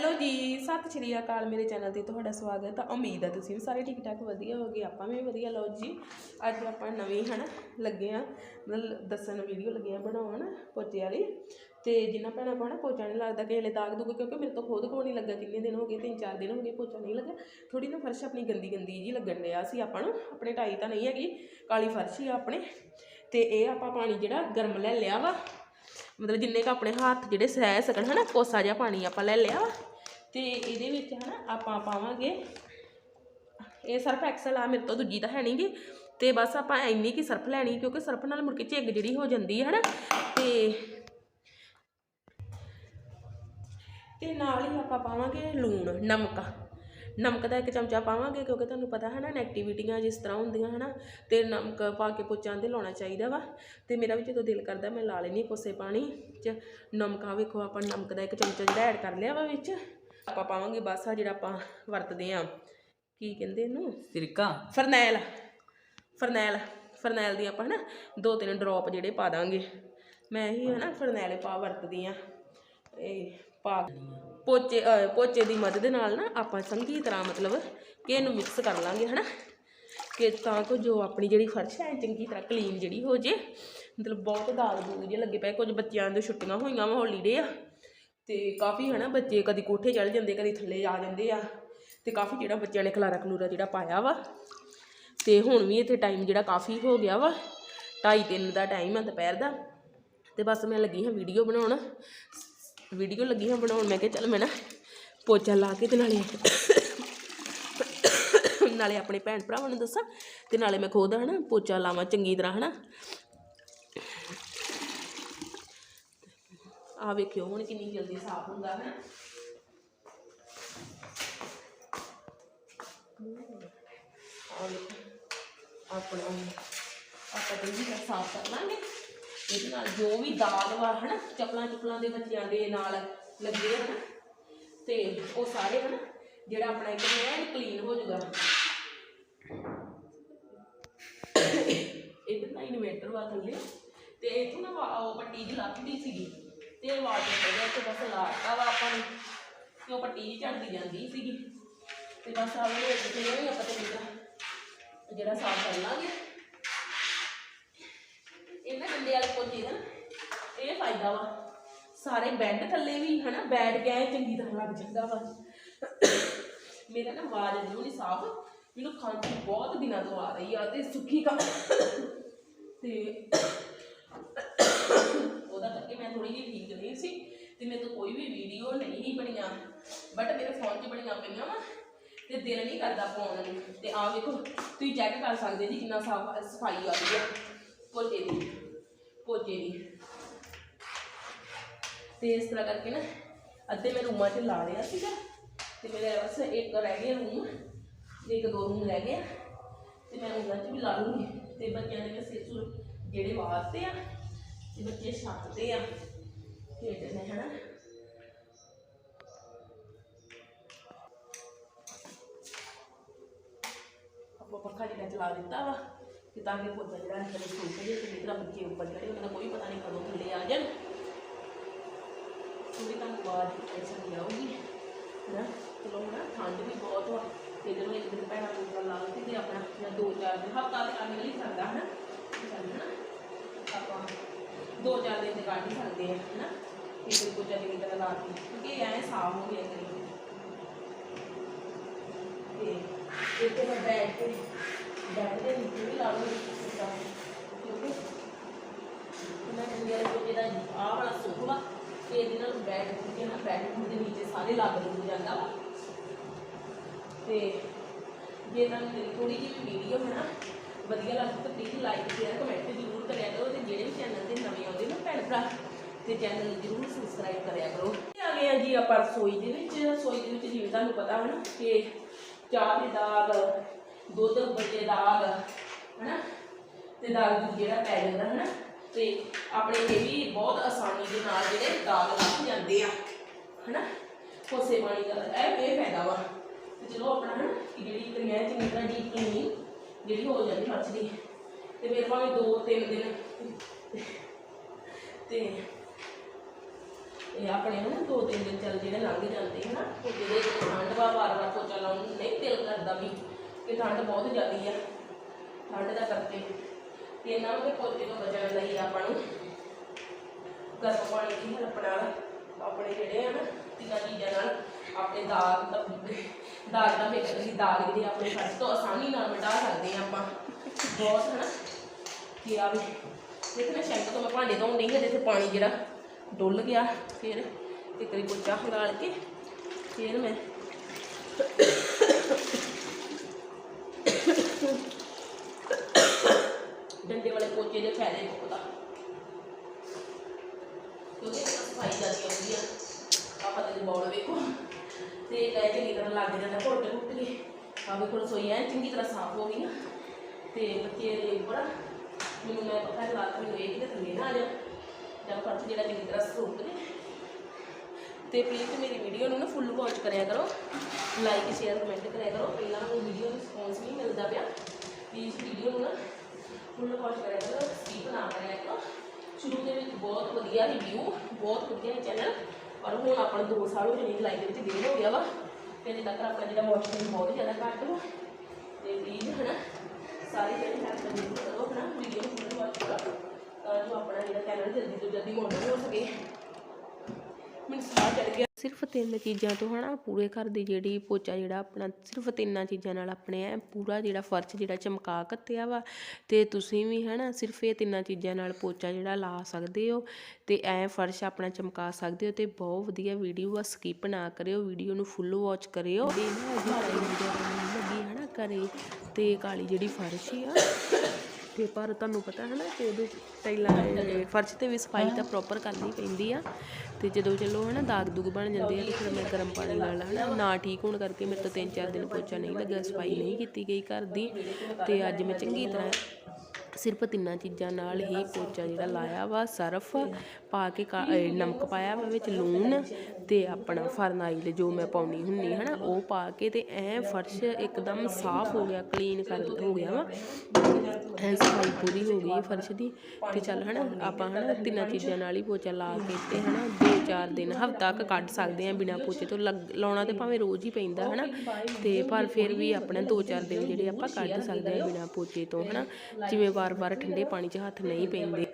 Hello ਜੀ, ਸਤਿ ਸ਼੍ਰੀ ਅਕਾਲ ਮੇਰੇ ਚੈਨਲ ਤੇ ਤੁਹਾਡਾ ਸਵਾਗਤ ਹੈ ਉਮੀਦ ਹੈ ਤੁਸੀਂ ਵੀ ਸਾਰੇ ਠੀਕ ਠਾਕ ਵਧੀਆ ਹੋਗੇ ਆਪਾਂ ਵੀ ਵਧੀਆ। ਲਓ ਜੀ, ਅੱਜ ਆਪਾਂ ਨਵੀਂ ਹਨਾ ਲੱਗੇ ਆ, ਮਤਲਬ ਦੱਸਣ ਵੀਡੀਓ ਲੱਗੇ ਆ ਬਣਾਉਣ ਪੋਚੇ ਵਾਲੀ। ਤੇ ਜਿੰਨਾ ਭੈਣਾਂ ਕੋਲ ਪੋਚਾ ਨਹੀਂ ਲੱਗਦਾ, ਕਿਸੇ ਵੇਲੇ ਦਾਗ ਦੂਗ ਕਿਉਂਕਿ ਮੇਰੇ ਤੋਂ ਖੁਦ ਕੋ ਨਹੀਂ ਲੱਗਾ, ਕਿੰਨੇ ਦਿਨ ਹੋ ਗਏ, ਤਿੰਨ ਚਾਰ ਦਿਨ ਹੋ ਗਏ ਪੋਚਾ ਨਹੀਂ ਲੱਗਾ। ਥੋੜੀ ਨਾ ਫਰਸ਼ ਆਪਣੀ ਗੰਦੀ ਗੰਦੀ ਜੀ ਲੱਗਣ ਡਿਆ ਸੀ, ਆਪਾਂ ਨੂੰ ਆਪਣੇ ਢਾਈ ਤਾਂ ਨਹੀਂ ਹੈਗੀ, ਕਾਲੀ ਫਰਸ਼ ਹੀ ਆ ਆਪਣੇ। ਤੇ ਇਹ ਆਪਾਂ ਪਾਣੀ ਜਿਹੜਾ ਗਰਮ ਲੈ ਲਿਆ ਵਾ ਮਤਲਬ ਜਿੰਨੇ ਕ ਆਪਣੇ ਹੱਥ ਜਿਹੜੇ ਸਹਿ ਸਕਣ, ਹਨਾ, ਕੋਸਾ ਜਿਹਾ ਪਾਣੀ ਆਪਾਂ ਲੈ ਲਿਆ ਵਾ। ਤੇ ਇਹਦੇ ਵਿੱਚ, ਹਨਾ, ਆਪਾਂ ਪਾਵਾਂਗੇ ਇਹ ਸਰਫ ਐਕਸਲ ਆ, ਮੇਰੇ ਤੋਂ ਦੂਜੀ ਤਾਂ ਹੈ ਨਹੀਂਗੀ। ਤੇ ਬਸ ਆਪਾਂ ਇੰਨੀ ਕੀ ਸਰਫ ਲੈਣੀ, ਕਿਉਂਕਿ ਸਰਫ ਨਾਲ ਮੁੜ ਕੇ ਝਿੱਗ ਜਿਹੜੀ ਹੋ ਜਾਂਦੀ ਹੈ ਹਨਾ। ਤੇ ਤੇ ਨਾਲ ਹੀ ਆਪਾਂ ਪਾਵਾਂਗੇ ਲੂਣ, ਨਮਕ। ਨਮਕ ਦਾ ਇੱਕ ਚਮਚਾ ਪਾਵਾਂਗੇ ਕਿਉਂਕਿ ਤੁਹਾਨੂੰ ਪਤਾ ਹੈ ਨਾ ਨੈਗੇਟਿਵਿਟੀਆਂ ਜਿਸ ਤਰ੍ਹਾਂ ਹੁੰਦੀਆਂ ਹਨਾ ਤੇ ਨਮਕ ਪਾ ਕੇ ਪੋਚਾਂ ਤੇ ਲਾਉਣਾ ਚਾਹੀਦਾ ਵਾ। ਤੇ ਮੇਰਾ ਵੀ ਜਦੋਂ ਦਿਲ ਕਰਦਾ ਮੈਂ ਲਾ ਲੈਣੀ ਕੋਸੇ ਪਾਣੀ 'ਚ। ਨਮਕ ਆ ਵੇਖੋ ਆਪਾਂ ਨਮਕ ਦਾ ਇੱਕ ਚਮਚਾ ਜਿਹੜਾ ਐਡ ਕਰ ਲਿਆ ਵਾ ਵਿੱਚ। ਆਪਾਂ ਪਾਵਾਂਗੇ ਬਸ ਆ ਜਿਹੜਾ ਆਪਾਂ ਵਰਤਦੇ ਆ ਕੀ ਕਹਿੰਦੇ ਇਹਨੂੰ? ਸਿਰਕਾ। ਫਰਨੈਲ। ਫਰਨੈਲ। ਫਰਨੈਲ ਦੀ ਆਪਾਂ ਹਨਾ ਦੋ ਤਿੰਨ ਡ੍ਰੌਪ ਜਿਹੜੇ ਪਾ ਦਾਂਗੇ। ਮੈਂ ਹੀ ਹਨਾ ਫਰਨੈਲ ਪਾ ਵਰਤਦੀ ਆ ਇਹ ਪਾ ਪੋਚੇ ਪੋਚੇ ਦੀ ਮਦਦ ਨਾਲ ਨਾ ਆਪਾਂ ਚੰਗੀ ਤਰ੍ਹਾਂ ਮਤਲਬ ਕਿ ਇਹਨੂੰ ਮਿਕਸ ਕਰ ਲਾਂਗੇ, ਹਨਾ? ਕਿ ਤਾਂ ਕਿ ਜੋ ਆਪਣੀ ਜਿਹੜੀ ਫਰਸ਼ ਹੈ, ਚੰਗੀ ਤਰ੍ਹਾਂ ਕਲੀਨ ਜਿਹੜੀ ਹੋ ਜੇ। ਮਤਲਬ ਬਹੁਤ ਦਾਗ ਦੂਗ ਜੇ ਲੱਗੇ ਪਏ, ਕੁਝ ਬੱਚਿਆਂ ਦੇ ਛੁੱਟੀਆਂ ਹੋਈਆਂ ਵਾ ਹੌਲੀਡੇ ਆ। ਤੇ ਕਾਫੀ, ਹਨਾ, ਬੱਚੇ ਕਦੀ ਕੋਠੇ ਚੜ ਜਾਂਦੇ, ਕਦੀ ਥੱਲੇ ਆ ਜਾਂਦੇ ਆ। ਤੇ ਕਾਫੀ ਜਿਹੜਾ ਬੱਚਿਆਂ ਨੇ ਖਲਾਰਾ ਖਲੂਰਾ ਜਿਹੜਾ ਪਾਇਆ ਵਾ। ਤੇ ਹੁਣ ਵੀ ਇੱਥੇ ਟਾਈਮ ਜਿਹੜਾ ਕਾਫੀ ਹੋ ਗਿਆ ਵਾ। ਢਾਈ ਤਿੰਨ ਦਾ ਟਾਈਮ ਆ ਦੁਪਹਿਰ ਦਾ। ਤੇ ਬਸ ਮੈਂ ਲੱਗੀ ਹਾਂ ਵੀਡੀਓ ਬਣਾਉਣ। ਵੀਡੀਓ ਲੱਗੀ ਹਾਂ ਬਣਾਉਣ, ਮੈਂ ਕਿਹਾ ਚੱਲ ਮੈਂ ਨਾ ਪੋਚਾ ਲਾ ਕੇ ਤੇ ਨਾਲੇ ਨਾਲੇ ਆਪਣੇ ਭੈਣ ਭਰਾਵਾਂ ਨੂੰ ਦੱਸਾਂ ਤੇ ਨਾਲੇ ਮੈਂ ਖੁਦ ਹਨਾ ਪੋਚਾ ਲਾਵਾਂ ਚੰਗੀ ਤਰ੍ਹਾਂ ਹਨਾ। ਆ ਵੇਖਿਓ ਹੁਣ ਕਿੰਨੀ ਜਲਦੀ ਸਾਫ਼ ਹੁੰਦਾ ਹੈ ਆਪਣਾ ਆਪਾਂ ਚੰਗੀ ਤਰ੍ਹਾਂ ਸਾਫ਼ ਕਰ ਲਾਂਗੇ। ਇਹਦੇ ਨਾਲ ਜੋ ਵੀ ਦਾਲ ਵਾ, ਹਨਾ, ਚੱਪਲਾਂ ਚੁੱਪਲਾਂ ਦੇ ਬੱਚਿਆਂ ਦੇ ਨਾਲ ਲੱਗੇ ਹਨ, ਤੇ ਉਹ ਸਾਰੇ, ਹਨ, ਜਿਹੜਾ ਆਪਣਾ ਇੱਕ ਐਨ ਕਲੀਨ ਹੋ ਜਾਊਗਾ। ਇਹਦੇ ਨਾ ਇਨਵੇਟਰ ਵਾ ਥੱਲੇ, ਤੇ ਇੱਥੋਂ ਨਾ ਵਾ- ਉਹ ਪੱਟੀ ਜਿਹੀ ਲੱਥਦੀ ਸੀਗੀ, ਤੇ ਵਾਟਰ ਦੇ ਵਿੱਚ ਬਸ ਲਾਤਾ ਵਾ ਆਪਾਂ ਨੂੰ, ਤੇ ਉਹ ਪੱਟੀ ਚੜਦੀ ਜਾਂਦੀ ਸੀਗੀ, ਤੇ ਬਸ ਆ ਵੇਲੇ ਇੱਥੇ ਹੀ ਆਪਾਂ ਤੇ ਜਿਹੜਾ ਸਾਫ਼ ਕਰ ਲਾਂਗੇ ਇਹਨਾਂ ਵਾਲੇ ਪੋਚੇ ਦਾ ਨਾ ਇਹ ਫਾਇਦਾ ਵਾ। ਸਾਰੇ ਬੈੱਡ ਥੱਲੇ ਵੀ, ਹਨਾ? ਬੈਠ ਕੇ ਚੰਗੀ ਤਰ੍ਹਾਂ ਲੱਗ ਜਾਂਦਾ ਵਾ। ਮੇਰਾ ਨਾ ਆਵਾਜ਼ ਜਦੋਂ ਨਹੀਂ ਸਾਫ਼। ਮੈਨੂੰ ਖਾਂਸੀ ਬਹੁਤ ਦਿਨਾਂ ਤੋਂ ਆ ਰਹੀ ਆ ਤੇ ਸੁੱਕੀ ਕਾ ਤੇ ਉਹਦਾ ਕਰਕੇ ਮੈਂ ਥੋੜੀ ਜਿਹੀ ਠੀਕ ਨਹੀਂ ਸੀ ਤੇ ਮੇਰੇ ਤੋਂ ਕੋਈ ਵੀ ਵੀਡੀਓ ਨਹੀਂ ਬਣੀਆਂ। ਬਟ ਮੇਰੇ ਫੋਨ 'ਚ ਬਣੀਆਂ ਪਈਆਂ ਵਾ ਤੇ ਦਿਲ ਨਹੀਂ ਕਰਦਾ ਪਾਉਣ ਨੂੰ। ਤੇ ਆ ਵੇਖੋ, ਤੁਸੀਂ ਚੈੱਕ ਕਰ ਸਕਦੇ ਜੀ ਕਿੰਨਾ ਸਾਫ਼ ਸਫ਼ਾਈ ਆ ਰਹੀ ਹੈ ਪੋਚੇ ਦੀ ਪੋਚੇ ਦੀ। ਤੇ ਇਸ ਤਰ੍ਹਾਂ ਕਰਕੇ ਨਾ ਅੱਧੇ ਮੈਂ ਰੂਮਾਂ 'ਚ ਲਾ ਲਿਆ ਸੀਗਾ ਤੇ ਮੇਰੇ ਬਸ ਇੱਕ ਰਹਿ ਗਿਆ ਰੂਮ ਇੱਕ ਦੋ ਰੂਮ ਰਹਿ ਗਏ ਤੇ ਮੈਂ ਉਹਨਾਂ 'ਚ ਵੀ ਲਾ ਲੂੰਗੀ। ਤੇ ਬੱਚਿਆਂ ਦੇ ਸਿਰ ਸੁਰ ਜਿਹੜੇ ਵਾਸਤੇ ਆ, ਤੇ ਬੱਚੇ ਛੱਤ ਆ। ਖੇਡਦੇ ਨੇ ਹਨਾ ਆਪਾਂ ਪੱਖਾ ਜਿਹੜਾ ਚਲਾ ਦਿੱਤਾ ਵਾ। ਕਿ ਤਾਂ ਕਿ ਪੌਦਾ ਜਿਹੜਾ ਅੰਦਰ ਸੁੱਕ ਜੇ ਤੇ ਜਿਹੜਾ ਬੱਚੇ ਉੱਪਰ ਚੜੇ ਉਹਨਾਂ ਦਾ ਕੋਈ ਪਤਾ ਨਹੀਂ ਕਦੋਂ ਥੱਲੇ ਆ ਜਾਣ ਥੋੜੀ ਤਾਂ ਆਵਾਜ਼ ਐਸਾ ਨਹੀਂ ਆਊਗੀ ਨਾ ਚਲੋ ਨਾ ਠੰਡ ਵੀ ਬਹੁਤ ਵਾ ਤੇ ਜਦੋਂ ਇੱਕ ਦਿਨ ਪੈਣਾ ਪੂਰਾ ਲਾ ਕੇ ਤੇ ਆਪਣਾ ਜਾਂ ਦੋ ਚਾਰ ਦਿਨ ਹਫਤਾ ਤੇ ਕੰਮ ਨਹੀਂ ਸਕਦਾ ਹਨਾ ਚੱਲ ਹਨਾ ਆਪਾਂ ਦੋ ਚਾਰ ਦਿਨ ਤੇ ਕੱਢ ਹੀ ਸਕਦੇ ਆ ਹਨਾ ਇੱਕ ਦਿਨ ਪੂਜਾ ਦੀ ਤਰ੍ਹਾਂ ਲਾ ਕੇ ਕਿਉਂਕਿ ਐ ਸਾਫ਼ ਹੋ ਗਿਆ ਕਰੀ ਤੇ ਇੱਥੇ ਮੈਂ ਬੈਠ ਕੇ ਬੈਠ ਦੇ ਨੀਚੇ ਵੀ ਲਾ ਲੂੰਗੀ ਇੱਦਾਂ, ਕਿਉਂਕਿ ਮੈਂ ਇੰਡੀਆ ਦੇ ਵਿੱਚ ਜਿਹੜਾ ਆਹ ਵਾਲਾ ਸੋਫਾ ਤੇ ਇਹਦੇ ਨਾਲ ਬੈਠ ਕੇ ਨਾ ਦੇ ਨੀਚੇ ਸਾਰੇ ਲੱਗ ਲੱਗ ਜਾਂਦਾ ਵਾ। ਤੇ ਜੇ ਤੁਹਾਨੂੰ ਮੇਰੀ ਥੋੜੀ ਜਿਹੀ ਵੀਡੀਓ ਹੈ ਨਾ, ਵਧੀਆ ਲੱਗਦੀ ਤਾਂ ਪਲੀਜ਼ ਲਾਈਕ ਸ਼ੇਅਰ ਕਮੈਂਟ ਜ਼ਰੂਰ ਕਰਿਆ ਕਰੋ ਤੇ ਜਿਹੜੇ ਵੀ ਚੈਨਲ ਤੇ ਨਵੇਂ ਆਉਂਦੇ ਨਾ ਭੈਣ ਭਰਾ, ਤੇ ਚੈਨਲ ਨੂੰ ਜ਼ਰੂਰ ਸਬਸਕ੍ਰਾਈਬ ਕਰਿਆ ਕਰੋ। ਆ ਗਏ ਆ ਜੀ ਆਪਾਂ ਰਸੋਈ ਦੇ ਵਿੱਚ, ਰਸੋਈ ਦੇ ਵਿੱਚ ਜਿਵੇਂ ਤੁਹਾਨੂੰ ਪਤਾ ਹੈ ਨਾ ਕਿ ਚਾਹ ਦੇ ਦਾਗ ਦੁੱਧ, ਬੱਚੇ ਦਾਗ ਹਨਾ? ਤੇ ਦਾਗ ਦੂਜ ਜਿਹੜਾ ਪੈ ਜਾਂਦਾ ਹਨਾ, ਤੇ ਆਪਣੇ ਇਹ ਵੀ ਬਹੁਤ ਆਸਾਨੀ ਦੇ ਨਾਲ ਜਿਹੜੇ ਦਾਗ ਲੱਗ ਜਾਂਦੇ ਆ। ਹਨਾ? ਕੋਸੇ ਪਾਣੀ ਦਾ ਇਹ ਇਹ ਫਾਇਦਾ ਵਾ ਤੇ ਚਲੋ ਆਪਣਾ ਹਨਾ, ਕਿ ਜਿਹੜੀ ਕਰੀਆਂ ਚੰਗੀ ਤਰ੍ਹਾਂ ਡੀਪ ਕਲੀਨਿੰਗ ਜਿਹੜੀ ਹੋ ਜਾਂਦੀ ਫਰਸ਼ ਦੀ, ਤੇ ਮੇਰੇ ਭਾਵੇਂ ਦੋ, ਤਿੰਨ ਦਿਨ ਤੇ ਤੇ ਆਪਣੇ ਨਾ ਦੋ, ਤਿੰਨ ਦਿਨ ਚੱਲ ਜਿਹੜੇ ਲੰਘ ਜਾਂਦੇ ਹਨਾ ਉਹ ਜਿਹੜੇ ਠੰਡ ਵਾ, ਵਾਰ ਵਾਰ ਪੋਚਾ ਲਾਉਣ ਨਹੀਂ ਦਿਲ ਕਰਦਾ ਵੀ, ਕਿ ਠੰਡ ਬਹੁਤ ਜ਼ਿਆਦੀ ਆ, ਠੰਡ ਦਾ ਕਰਕੇ। ਤੇ ਇਹਨਾਂ ਨੂੰ ਤੇ ਪੋਚੇ ਤੋਂ ਬਚਣ ਲਈ ਆਪਾਂ ਨੂੰ ਗਰਮ ਪਾਣੀ ਦੀ ਹਲਪ ਆਪਣੇ ਜਿਹੜੇ ਆ ਨਾ ਤਿੰਨਾਂ ਚੀਜ਼ਾਂ ਨਾਲ ਆਪਣੇ ਦਾਗ ਦਾ ਦਾਗ ਦਾ ਮੇਕ ਅਸੀਂ ਦਾਗ ਜਿਹੜੇ ਆਪਣੇ ਫਰਸ਼ ਤੋਂ ਆਸਾਨੀ ਨਾਲ ਮਿਟਾ ਸਕਦੇ ਆ ਆਪਾਂ। ਬਹੁਤ ਹਨਾ। ਕਿ ਆ ਵੀ। ਦੇਖੋ ਨਾ ਸ਼ੈਂਕ ਤੋਂ ਮੈਂ ਭਾਂਡੇ ਧੋਣ ਨਹੀਂ ਹੈ ਜਿੱਥੇ ਪਾਣੀ ਜਿਹੜਾ ਡੁੱਲ ਗਿਆ, ਫਿਰ ਇੱਕ ਵਾਰੀ ਪੋਚਾ ਹੰਗਾਲ ਕੇ, ਫਿਰ ਮੈਂ ਡੰਡੇ ਵਾਲੇ ਪੋਚੇ ਦੇ ਫਾਇਦੇ ਬਹੁਤ ਆ ਕਿਉਂਕਿ ਸਫ਼ਾਈ ਜਾਂਦੀ ਆਉਂਦੀ ਆ ਆਪਾਂ ਤੇ ਬੌਲ ਵੇਖੋ ਤੇ ਲੈ ਚੰਗੀ ਤਰ੍ਹਾਂ ਲੱਗ ਜਾਂਦਾ, ਘੁੱਟ ਘੁੱਟ ਕੇ। ਆ ਕੋਲ ਰਸੋਈ ਐ ਚੰਗੀ ਤਰ੍ਹਾਂ ਸਾਫ਼ ਹੋ ਗਈ ਨਾ ਤੇ ਬੱਚੇ ਦੇ ਉੱਪਰ ਮੈਨੂੰ ਮੈਂ ਪਤਾ ਹੈ ਰਾਤ ਮੈਨੂੰ ਇਹ ਕਿ ਥੱਲੇ ਨਾ ਆ ਜਾ ਜਦ ਫਰਸ਼ ਜਿਹੜਾ ਚੰਗੀ ਤਰ੍ਹਾਂ ਸੁੱਕ ਜੇ। ਤੇ ਪਲੀਜ਼ ਮੇਰੀ ਵੀਡੀਓ ਨੂੰ ਨਾ ਫੁੱਲ ਵਾਚ ਕਰਿਆ ਕਰੋ। ਲਾਈਕ ਸ਼ੇਅਰ ਕਮੈਂਟ ਕਰਿਆ ਕਰੋ। ਪਹਿਲਾਂ ਮੈਨੂੰ ਵੀਡੀਓ ਰਿਸਪੌਂਸ ਨਹੀਂ ਮਿਲਦਾ ਪਿਆ। ਪਲੀਜ਼ ਵੀਡੀਓ ਨੂੰ ਨਾ ਫੁੱਲ ਵਾਚ ਕਰਿਆ ਕਰੋ। ਸਕਿਪ ਨਾ ਕਰਿਆ ਕਰੋ। ਸ਼ੁਰੂ ਦੇ ਵਿੱਚ ਬਹੁਤ ਵਧੀਆ ਰਿਵਿਊ ਬਹੁਤ ਵਧੀਆ ਚੈਨਲ ਪਰ ਹੁਣ ਆਪਣਾ 2 ਸਾਲ ਹੋ ਗਏ ਲਾਈਨ ਦੇ ਵਿੱਚ ਦੇਰ ਹੋ ਗਿਆ ਵਾ, ਤੇ ਅਜੇ ਤੱਕ ਆਪਣਾ ਜਿਹੜਾ ਵਾਚ ਬਹੁਤ ਜ਼ਿਆਦਾ ਘੱਟ ਵਾ। ਤੇ ਪਲੀਜ਼ ਹਨਾ, ਸਾਰੇ ਜਿਹੜੇ ਹੈਲਪ ਜ਼ਰੂਰ ਕਰੋ ਹਨਾ, ਵੀਡੀਓ ਨੂੰ ਫੁੱਲ ਵਾਚ ਕਰੋ, ਤਾਂ ਜੋ ਆਪਣਾ ਜਿਹੜਾ ਚੈਨਲ ਜਲਦੀ ਤੋਂ ਜਲਦੀ ਮੋਡਰਨ ਹੋ ਸਕੇ। ਮੈਨੂੰ ਸਾਹ ਚੜ ਗਿਆ ਸਿਰਫ ਤਿੰਨ ਚੀਜ਼ਾਂ ਤੋਂ ਹਨਾ, ਪੂਰੇ ਘਰ ਦੀ ਜਿਹੜੀ ਪੋਚਾ ਜਿਹੜਾ ਆਪਣਾ, ਸਿਰਫ ਤਿੰਨਾਂ ਚੀਜ਼ਾਂ ਨਾਲ ਆਪਣੇ ਐ, ਪੂਰਾ ਜਿਹੜਾ ਫਰਸ਼ ਜਿਹੜਾ ਚਮਕਾ ਕੱਤਿਆ ਵਾ, ਤੇ ਤੁਸੀਂ ਵੀ ਹਨਾ ਸਿਰਫ ਇਹ ਤਿੰਨਾਂ ਚੀਜ਼ਾਂ ਨਾਲ ਪੋਚਾ ਜਿਹੜਾ ਲਾ ਸਕਦੇ ਹੋ, ਤੇ ਐ ਫਰਸ਼ ਆਪਣਾ ਚਮਕਾ ਸਕਦੇ ਹੋ, ਤੇ ਬਹੁਤ ਵਧੀਆ ਵੀਡੀਓ ਆ ਸਕਿਪ ਨਾ ਕਰਿਓ, ਵੀਡੀਓ ਨੂੰ ਫੁੱਲ ਵਾਚ ਕਰਿਓ। ਨਹੀਂ ਲੱਗੀ ਹਨਾ ਕਰੇ ਤੇ ਕਾਲੀ ਜਿਹੜੀ ਫਰਸ਼ ਆ ਤੇ ਪਰ ਤੁਹਾਨੂੰ ਪਤਾ ਹੈ ਨਾ ਕਿ ਉਹਦੇ ਟਾਈਲਾਂ ਦੇ ਫਰਸ਼ ਤੇ ਵੀ ਸਫ਼ਾਈ ਤਾਂ ਪ੍ਰੋਪਰ ਕਰਨੀ ਪੈਂਦੀ ਆ। ਤੇ ਜਦੋਂ ਚਲੋ ਹੈ ਨਾ ਦਾਗ ਦੁਗ ਬਣ ਜਾਂਦੇ ਆ, ਤੇ ਫਿਰ ਮੈਂ ਗਰਮ ਪਾਣੀ ਨਾਲ ਹੈ ਨਾ ਠੀਕ ਹੋਣ ਕਰਕੇ ਮੇਰੇ ਤੋਂ ਤਿੰਨ ਚਾਰ ਦਿਨ ਪੋਚਾ ਨਹੀਂ ਲੱਗਾ ਸਫ਼ਾਈ ਨਹੀਂ ਕੀਤੀ ਗਈ ਘਰ ਦੀ। ਤੇ ਅੱਜ ਮੈਂ ਚੰਗੀ ਤਰ੍ਹਾਂ ਸਿਰਫ ਤਿੰਨਾਂ ਚੀਜ਼ਾਂ ਨਾਲ ਹੀ ਪੋਚਾ ਜਿਹੜਾ ਲਾਇਆ ਵਾ, ਸਰਫ ਪਾ ਕੇ ਕਾ- ਨਮਕ ਪਾਇਆ ਵਾ ਵਿੱਚ ਲੂਣ ਤੇ ਆਪਣਾ ਫਰਨਾਈਲ ਜੋ ਮੈਂ ਪਾਉਣੀ ਹੁੰਨੀ ਹਨਾ, ਉਹ ਪਾ ਕੇ ਤੇ ਐ ਫਰਸ਼ ਇੱਕਦਮ ਸਾਫ਼ ਹੋ ਗਿਆ ਕਲੀਨ ਕਰ ਹੋ ਗਿਆ ਵਾ। ਐ ਸਫ਼ਾਈ ਪੂਰੀ ਹੋ ਗਈ ਫਰਸ਼ ਦੀ ਤੇ ਚੱਲ ਹਨਾ, ਆਪਾਂ ਹਨਾ ਤਿੰਨਾਂ ਚੀਜ਼ਾਂ ਨਾਲ ਹੀ ਪੋਚਾ ਲਾ ਕੇ ਤੇ ਹਨਾ ਦੋ ਚਾਰ ਦਿਨ, ਹਫ਼ਤਾ ਕੁ ਕੱਢ ਸਕਦੇ ਆ ਬਿਨਾ ਪੋਚੇ ਤੋਂ, ਲੱਗ- ਲਾਉਣਾ ਤੇ ਭਾਵੇਂ ਰੋਜ਼ ਹੀ ਪੈਂਦਾ ਹਨਾ। ਤੇ ਪਰ ਫਿਰ ਵੀ ਆਪਣੇ ਦੋ ਚਾਰ ਦਿਨ ਜਿਹੜੇ ਆਪਾਂ ਕੱਢ ਸਕਦੇ ਆ ਬਿਨਾ ਪੋਚੇ ਤੋਂ ਹਨਾ, ਜਿਵੇਂ ਵਾਰ-ਵਾਰ ਠੰਡੇ ਪਾਣੀ 'ਚ ਹੱਥ ਨਹੀਂ ਪੈਂਦੇ।